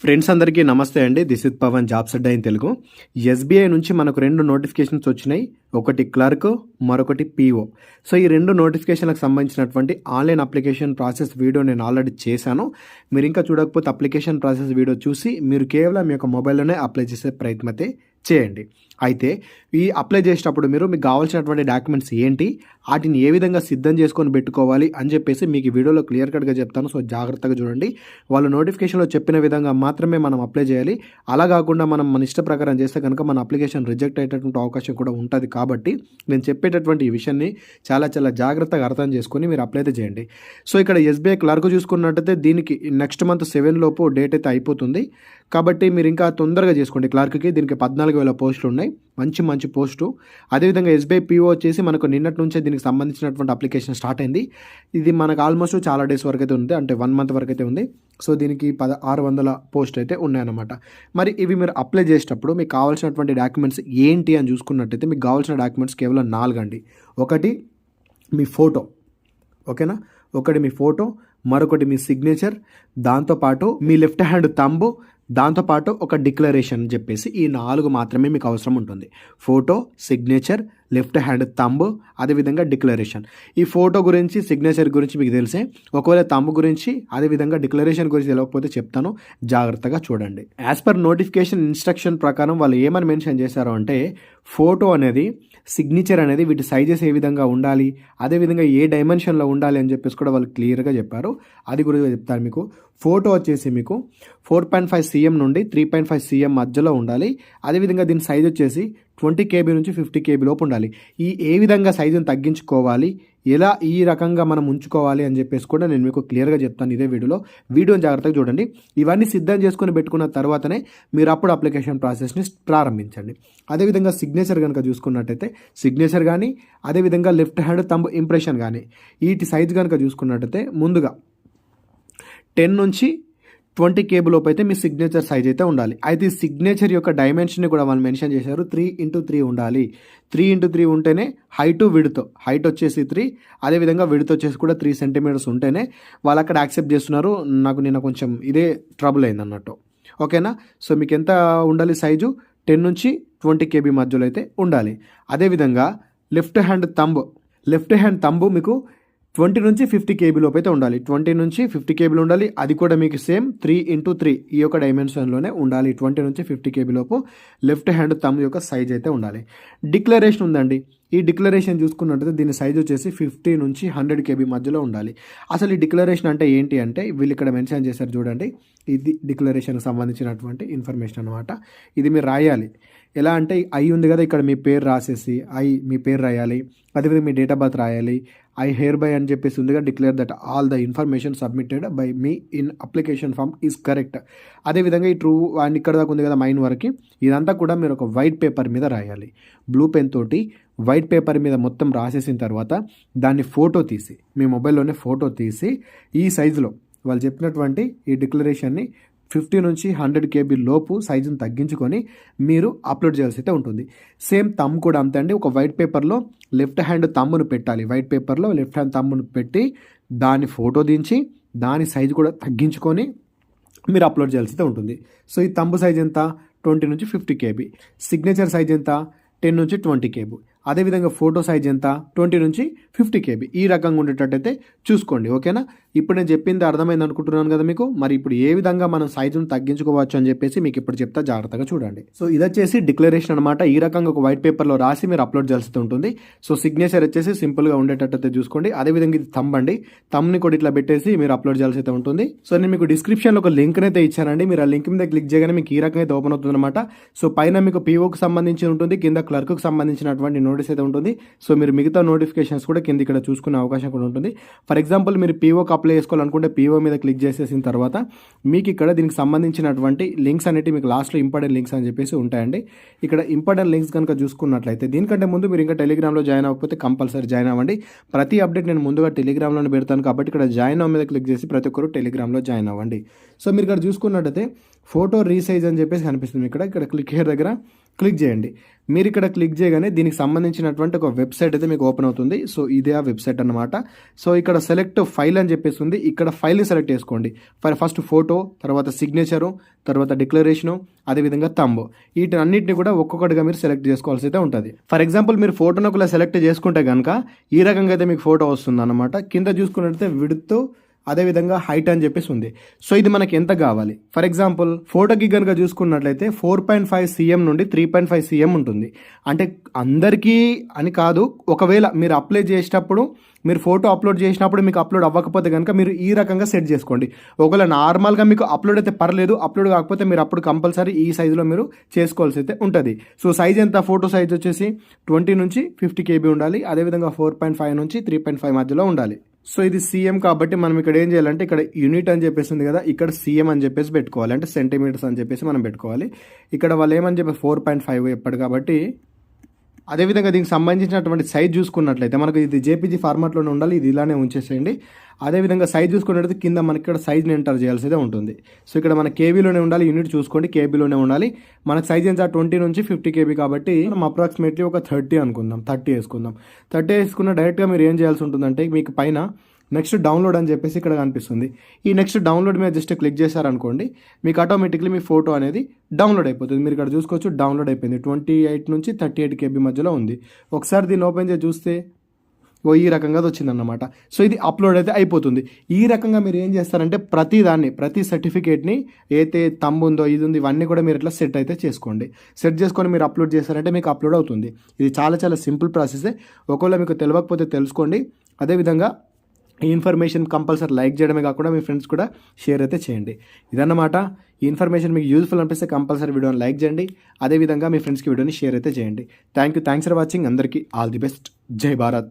Friends అందరికీ నమస్తే అండి. This is Pavan jobs adda in Telugu. SBI నుంచి మనకు రెండు నోటిఫికేషన్స్ వచ్చినాయి. ఒకటి క్లర్క్ మరొకటి పీఓ. సో ఈ రెండు నోటిఫికేషన్లకు సంబంధించినటువంటి ఆన్లైన్ అప్లికేషన్ ప్రాసెస్ వీడియో నేను ఆల్రెడీ చేశాను. మీరు ఇంకా చూడకపోతే అప్లికేషన్ ప్రాసెస్ వీడియో చూసి మీరు కేవలం మీ యొక్క మొబైల్లోనే అప్లై చేసే ప్రయత్నం అయితే చేయండి. అయితే ఈ అప్లై చేసేటప్పుడు మీరు మీకు కావాల్సినటువంటి డాక్యుమెంట్స్ ఏంటి? వాటిని ఏ విధంగా సిద్ధం చేసుకొని పెట్టుకోవాలి అని చెప్పేసి మీకు వీడియోలో క్లియర్ కట్గా చెప్తాను. సో జాగ్రత్తగా చూడండి. వాళ్ళు నోటిఫికేషన్లో చెప్పిన విధంగా మాత్రమే మనం అప్లై చేయాలి. అలా కాకుండా మనం మన ఇష్ట ప్రకారం చేస్తే కనుక మన అప్లికేషన్ రిజెక్ట్ అయ్యేటటువంటి అవకాశం కూడా ఉంటుంది కాబట్టి నేను చెప్పేటటువంటి ఈ విషయాన్ని చాలా చాలా జాగ్రత్తగా అర్థం చేసుకొని మీరు అప్లై అయితే చేయండి. సో ఇక్కడ ఎస్బీఐ క్లర్క్ చూసుకున్నట్టయితే దీనికి నెక్స్ట్ మంత్ సెవెన్ లోపు డేట్ అయితే అయిపోతుంది. కాబట్టి మీరు ఇంకా తొందరగా చేసుకోండి క్లర్క్కి. దీనికి పద్నాలుగు వేల పోస్టులు ఉన్నాయి. మంచి మంచి పోస్టు. అదేవిధంగా ఎస్బీఐ పీఓ వచ్చేసి మనకు నిన్నటి నుంచే దీనికి సంబంధించినటువంటి అప్లికేషన్ స్టార్ట్ అయింది. ఇది మనకు ఆల్మోస్ట్ చాలా డేస్ వరకు అయితే ఉంది. అంటే వన్ మంత్ వరకు అయితే ఉంది. సో దీనికి పద ఆరు వందల పోస్ట్ అయితే ఉన్నాయన్నమాట. మరి ఇవి మీరు అప్లై చేసేటప్పుడు మీకు కావాల్సినటువంటి డాక్యుమెంట్స్ ఏంటి అని చూసుకున్నట్టయితే మీకు కావాల్సిన డాక్యుమెంట్స్ కేవలం నాలుగండి ఒకటి మీ ఫోటో. ఓకేనా? ఒకటి మీ ఫోటో మరొకటి మీ సిగ్నేచర్ దాంతోపాటు మీ లెఫ్ట్ హ్యాండ్ తంబు దాంతోపాటు ఒక డిక్లరేషన్ అని చెప్పేసి ఈ నాలుగు మాత్రమే మీకు అవసరం ఉంటుంది. Photo signature left hand thumb అదేవిధంగా డిక్లరేషన్. ఈ ఫోటో గురించి సిగ్నేచర్ గురించి మీకు తెలిసే ఒకవేళ తంబ్ గురించి అదేవిధంగా డిక్లరేషన్ గురించి తెలియకపోతే చెప్తాను. జాగ్రత్తగా చూడండి. యాజ్ పర్ నోటిఫికేషన్ ఇన్స్ట్రక్షన్ ప్రకారం వాళ్ళు ఏమని మెన్షన్ చేశారు అంటే ఫోటో అనేది సిగ్నేచర్ అనేది వీటి సైజెస్ ఏ విధంగా ఉండాలి అదేవిధంగా ఏ డైమెన్షన్లో ఉండాలి అని చెప్పేసి కూడా వాళ్ళు క్లియర్గా చెప్పారు. అది కూడా చెప్తారు మీకు. ఫోటో వచ్చేసి మీకు ఫోర్ పాయింట్ ఫైవ్ సీఎం నుండి త్రీ పాయింట్ ఫైవ్ సీఎం మధ్యలో ఉండాలి. అదేవిధంగా దీని సైజ్ వచ్చేసి ట్వంటీ కేబీ నుంచి ఫిఫ్టీ కేబీ లోపు ఉండాలి. ఈ ఏ విధంగా సైజుని తగ్గించుకోవాలి? ఎలా ఈ రకంగా మనం ఉంచుకోవాలి అని చెప్పేసి కూడా నేను మీకు క్లియర్గా చెప్తాను ఇదే వీడియోలో. వీడియోని జాగ్రత్తగా చూడండి. ఇవన్నీ సిద్ధం చేసుకొని పెట్టుకున్న తర్వాతనే మీరు అప్పుడు అప్లికేషన్ ప్రాసెస్ని ప్రారంభించండి. అదేవిధంగా సిగ్నేచర్ కనుక చూసుకున్నట్టయితే సిగ్నేచర్ కానీ అదేవిధంగా లెఫ్ట్ హ్యాండ్ తంబ్ ఇంప్రెషన్ కానీ వీటి సైజు కనుక చూసుకున్నట్టయితే ముందుగా టెన్ నుంచి ట్వంటీ కేబుల్ లోపు అయితే మీ సిగ్నేచర్ సైజ్ అయితే ఉండాలి. అయితే ఈ సిగ్నేచర్ యొక్క డైమెన్షన్ కూడా వాళ్ళు మెన్షన్ చేశారు. త్రీ ఇంటూ త్రీ ఉండాలి. త్రీ ఇంటూ త్రీ ఉంటేనే హైట్ విడుత్ హైట్ వచ్చేసి త్రీ అదేవిధంగా విడుత్ వచ్చేసి కూడా త్రీ సెంటీమీటర్స్ ఉంటేనే వాళ్ళు అక్కడ యాక్సెప్ట్ చేస్తున్నారు. నాకు నిన్న కొంచెం ఇదే ట్రబుల్ అయింది అన్నట్టు. ఓకేనా సో మీకు ఎంత ఉండాలి సైజు టెన్ నుంచి ట్వంటీ కేబీ మధ్యలో అయితే ఉండాలి. అదేవిధంగా left hand thumb left hand thumb మీకు ట్వంటీ నుంచి ఫిఫ్టీ కేబీ లోపు అయితే ఉండాలి. ట్వంటీ నుంచి ఫిఫ్టీ కేబీలు ఉండాలి. అది కూడా మీకు సేమ్ త్రీ ఇంటూ త్రీ ఈ యొక్క డైమెన్షన్లోనే ఉండాలి. ట్వంటీ నుంచి ఫిఫ్టీ కేబీ లోపు లెఫ్ట్ హ్యాండ్ తమ్ యొక్క సైజ్ అయితే ఉండాలి. డిక్లరేషన్ ఉందండి. ఈ డిక్లరేషన్ చూసుకున్నట్టయితే దీని సైజ్ వచ్చేసి ఫిఫ్టీ నుంచి హండ్రెడ్ కేబీ మధ్యలో ఉండాలి. అసలు ఈ డిక్లరేషన్ అంటే ఏంటి అంటే వీళ్ళు ఇక్కడ మెన్షన్ చేశారు చూడండి. ఇది డిక్లరేషన్కి సంబంధించినటువంటి ఇన్ఫర్మేషన్ అనమాట ఇది మీరు రాయాలి. ఎలా అంటే ఐ ఉంది కదా ఇక్కడ మీ పేరు రాసేసి ఐ మీ పేరు రాయాలి. అదేవిధంగా మీ డేట్ ఆఫ్ బర్త్ రాయాలి. ఐ హెయిర్ బై అని చెప్పేసి ఉందిగా declare that all the information submitted by me in application form is correct అదేవిధంగా ఈ ట్రూ అండ్ ఇక్కడ దాకా ఉంది కదా మైన్ వరకు. ఇదంతా కూడా మీరు ఒక వైట్ పేపర్ మీద రాయాలి. బ్లూ పెన్ తోటి వైట్ పేపర్ మీద మొత్తం రాసేసిన తర్వాత దాన్ని ఫోటో తీసి మీ మొబైల్లోనే ఫోటో తీసి ఈ సైజులో వాళ్ళు చెప్పినటువంటి ఈ డిక్లరేషన్ని ఫిఫ్టీ నుంచి హండ్రెడ్ కేబీ లోపు సైజుని తగ్గించుకొని మీరు అప్లోడ్ చేయాల్సి అయితే ఉంటుంది. సేమ్ తమ్ కూడా అంతే అండి. ఒక వైట్ పేపర్లో లెఫ్ట్ హ్యాండ్ తమ్మును పెట్టాలి. వైట్ పేపర్లో లెఫ్ట్ హ్యాండ్ తమ్మును పెట్టి దాని ఫోటో దించి దాని సైజు కూడా తగ్గించుకొని మీరు అప్లోడ్ చేయాల్సి అయితే ఉంటుంది. సో ఈ తంబు సైజ్ ఎంత? ట్వంటీ నుంచి ఫిఫ్టీ కేబీ. సిగ్నేచర్ సైజ్ ఎంత? టెన్ నుంచి ట్వంటీ కేబీ. అదేవిధంగా ఫోటో సైజ్ ఎంత? ట్వంటీ నుంచి ఫిఫ్టీ కేబీ. ఈ రకంగా ఉండేటట్టయితే చూసుకోండి. ఓకేనా? ఇప్పుడు నేను చెప్పింది అర్థమైంది అనుకుంటున్నాను కదా మీకు? మరి ఇప్పుడు ఏ విధంగా మనం సైజును తగ్గించుకోవచ్చు అని చెప్పేసి మీకు ఇప్పుడు చెప్తా జాగ్రత్తగా చూడండి. సో ఇది వచ్చేసి డిక్లరేషన్ అనమాట ఈ రకంగా ఒక వైట్ పేపర్లో రాసి మీరు అప్లోడ్ చేయాల్సి ఉంటుంది. సో సిగ్నేచర్ వచ్చేసి సింపుల్గా ఉండేటట్టయితే చూసుకోండి. అదేవిధంగా ఇది థంబ్ అండి. థంబ్ని కూడా ఇట్లా పెట్టేసి మీరు అప్లోడ్ చేయాల్సి అయితే ఉంటుంది. సో నేను మీకు డిస్క్రిప్షన్లో ఒక లింక్ అయితే ఇచ్చానండి. మీరు ఆ లింక్ మీద క్లిక్ చేయగానే మీకు ఈ రకంగా అయితే ఓపెన్ అవుతుంది అనమాట సో పైన మీకు పీఓకి సంబంధించి ఉంటుంది. కింద క్లర్క్కి సంబంధించినటువంటి నోటీస్ అయితే ఉంటుంది. సో మీరు మిగతా నోటిఫికేషన్స్ కూడా కింద ఇక్కడ చూసుకునే అవకాశం కూడా ఉంటుంది. ఫర్ ఎగ్జాంపుల్ మీరు పీఓకి అప్లై చేసుకోవాలనుకుంటే పీఓ మీద క్లిక్ చేసేసిన తర్వాత మీకు ఇక్కడ దీనికి సంబంధించినటువంటి లింక్స్ అనేవి మీకు లాస్ట్లో ఇంపార్టెంట్ లింక్స్ అని చెప్పేసి ఉంటాయండి. ఇక్కడ ఇంపార్టెంట్ లింక్స్ కనుక చూసుకున్నట్లయితే దీనికంటే ముందు మీరు ఇంకా టెలిగ్రామ్లో జాయిన్ అవ్వకపోతే కంపల్సరీ జాయిన్ అవ్వండి. ప్రతి అప్డేట్ నేను ముందుగా టెలిగ్రామ్లోనే పెడతాను కాబట్టి ఇక్కడ జాయిన్ అవ్వ మీద క్లిక్ చేసి ప్రతి ఒక్కరు టెలిగ్రామ్లో జాయిన్ అవ్వండి. సో మీరు ఇక్కడ చూసుకున్నట్టయితే ఫోటో రీసైజ్ అని చెప్పేసి కనిపిస్తుంది. ఇక్కడ ఇక్కడ క్లిక్ హియర్ దగ్గర. క్లిక్ చేయండి. మీరు ఇక్కడ క్లిక్ చేయగానే దీనికి సంబంధించినటువంటి ఒక వెబ్సైట్ అయితే మీకు ఓపెన్ అవుతుంది. సో ఇదే ఆ వెబ్సైట్ అన్నమాట. సో ఇక్కడ సెలెక్ట్ ఫైల్ అని చెప్పేసి ఉంది. ఇక్కడ ఫైల్ని సెలెక్ట్ చేసుకోండి. ఫర్ ఫస్ట్ ఫోటో తర్వాత సిగ్నేచరు తర్వాత డిక్లరేషను అదేవిధంగా తంబు వీటన్నిటిని కూడా ఒక్కొక్కటిగా మీరు సెలెక్ట్ చేసుకోవాల్సి అయితే ఉంటుంది. ఫర్ ఎగ్జాంపుల్ మీరు ఫోటోను ఒకలా సెలెక్ట్ చేసుకుంటే కనుక ఈ రకంగా అయితే మీకు ఫోటో వస్తుంది అనమాట కింద చూసుకున్నట్లయితే విడుతూ అదేవిధంగా హైట్ అని చెప్పేసి ఉంది. సో ఇది మనకి ఎంత కావాలి? ఫర్ ఎగ్జాంపుల్ ఫోటోకి కనుక చూసుకున్నట్లయితే ఫోర్ పాయింట్ ఫైవ్ సీఎం నుండి త్రీ పాయింట్ ఫైవ్ సీఎం ఉంటుంది. అంటే అందరికీ అని కాదు ఒకవేళ మీరు అప్లై చేసేటప్పుడు మీరు ఫోటో అప్లోడ్ చేసినప్పుడు మీకు అప్లోడ్ అవ్వకపోతే కనుక మీరు ఈ రకంగా సెట్ చేసుకోండి. ఒకవేళ నార్మల్గా మీకు అప్లోడ్ అయితే పర్లేదు అప్లోడ్ కాకపోతే మీరు అప్పుడు కంపల్సరీ ఈ సైజులో మీరు చేసుకోవాల్సి అయితే ఉంటుంది. సో సైజ్ ఎంత? ఫోటో సైజ్ వచ్చేసి ట్వంటీ నుంచి ఫిఫ్టీ కేబీ ఉండాలి. అదేవిధంగా ఫోర్ పాయింట్ ఫైవ్ నుంచి త్రీ పాయింట్ ఫైవ్ మధ్యలో ఉండాలి. సో ఇది సీఎం కాబట్టి మనం ఇక్కడ ఏం చేయాలంటే ఇక్కడ యూనిట్ అని చెప్పేసి ఉంది కదా ఇక్కడ సీఎం అని చెప్పేసి పెట్టుకోవాలి. అంటే సెంటీమీటర్స్ అని చెప్పేసి మనం పెట్టుకోవాలి. ఇక్కడ వాళ్ళు ఏమని చెప్పి ఫోర్ పాయింట్ ఫైవ్ చెప్పాడు కాబట్టి అదేవిధంగా దీనికి సంబంధించినటువంటి సైజ్ చూసుకున్నట్లయితే మనకు ఇది జేపీజీ ఫార్మాట్లోనే ఉండాలి ఇది ఇలానే ఉంచేసేయండి. అదేవిధంగా సైజ్ చూసుకున్నట్లయితే కింద మనకి ఇక్కడ సైజ్ని ఎంటర్ చేయాల్సి ఉంటుంది. సో ఇక్కడ మన కేబీలోనే ఉండాలి యూనిట్ చూసుకోండి కేబీలోనే ఉండాలి. మనకు సైజ్ ఎంత? ట్వంటీ నుంచి ఫిఫ్టీ కేబీ కాబట్టి మనం అప్రాక్సిమేట్లీ ఒక థర్టీ అనుకుందాం థర్టీ వేసుకుందాం. థర్టీ వేసుకున్న డైరెక్ట్గా మీరు ఏం చేయాల్సి ఉంటుందంటే మీకు పైన నెక్స్ట్ డౌన్లోడ్ అని చెప్పేసి ఇక్కడ కనిపిస్తుంది. ఈ నెక్స్ట్ డౌన్లోడ్ మీద జస్ట్ క్లిక్ చేశారనుకోండి మీకు ఆటోమేటిక్లీ మీ ఫోటో అనేది డౌన్లోడ్ అయిపోతుంది. మీరు ఇక్కడ చూసుకోవచ్చు డౌన్లోడ్ అయిపోయింది. ట్వంటీ ఎయిట్ నుంచి థర్టీ ఎయిట్ కేబీ మధ్యలో ఉంది. ఒకసారి దీన్ని ఓపెన్ చేసి చూస్తే ఓ ఈ రకంగా అది వచ్చిందన్నమాట. సో ఇది అప్లోడ్ అయితే అయిపోతుంది. ఈ రకంగా మీరు ఏం చేస్తారంటే ప్రతి దాన్ని ప్రతి సర్టిఫికేట్ని ఏదైతే తమ్ము ఉందో ఇది ఉంది ఇవన్నీ కూడా మీరు ఇట్లా సెట్ అయితే చేసుకోండి. సెట్ చేసుకొని మీరు అప్లోడ్ చేస్తారంటే మీకు అప్లోడ్ అవుతుంది. ఇది చాలా చాలా సింపుల్ ప్రాసెసే. ఒకవేళ మీకు తెలియకపోతే తెలుసుకోండి. అదేవిధంగా ఈ ఇన్ఫర్మేషన్ కంపల్సరీ లైక్ చేయడమే కాకుండా మీ ఫ్రెండ్స్ కూడా షేర్ అయితే చేయండి. ఇదన్నమాట. ఈ ఇన్ఫర్మేషన్ మీకు యూజ్ఫుల్ అనిపిస్తే కంపల్సరీ వీడియోని లైక్ చేయండి. అదేవిధంగా మీ ఫ్రెండ్స్కి వీడియోని షేర్ అయితే చేయండి. Thank you. Thanks for watching. అందరికీ ఆల్ ది బెస్ట్. జై భారత్.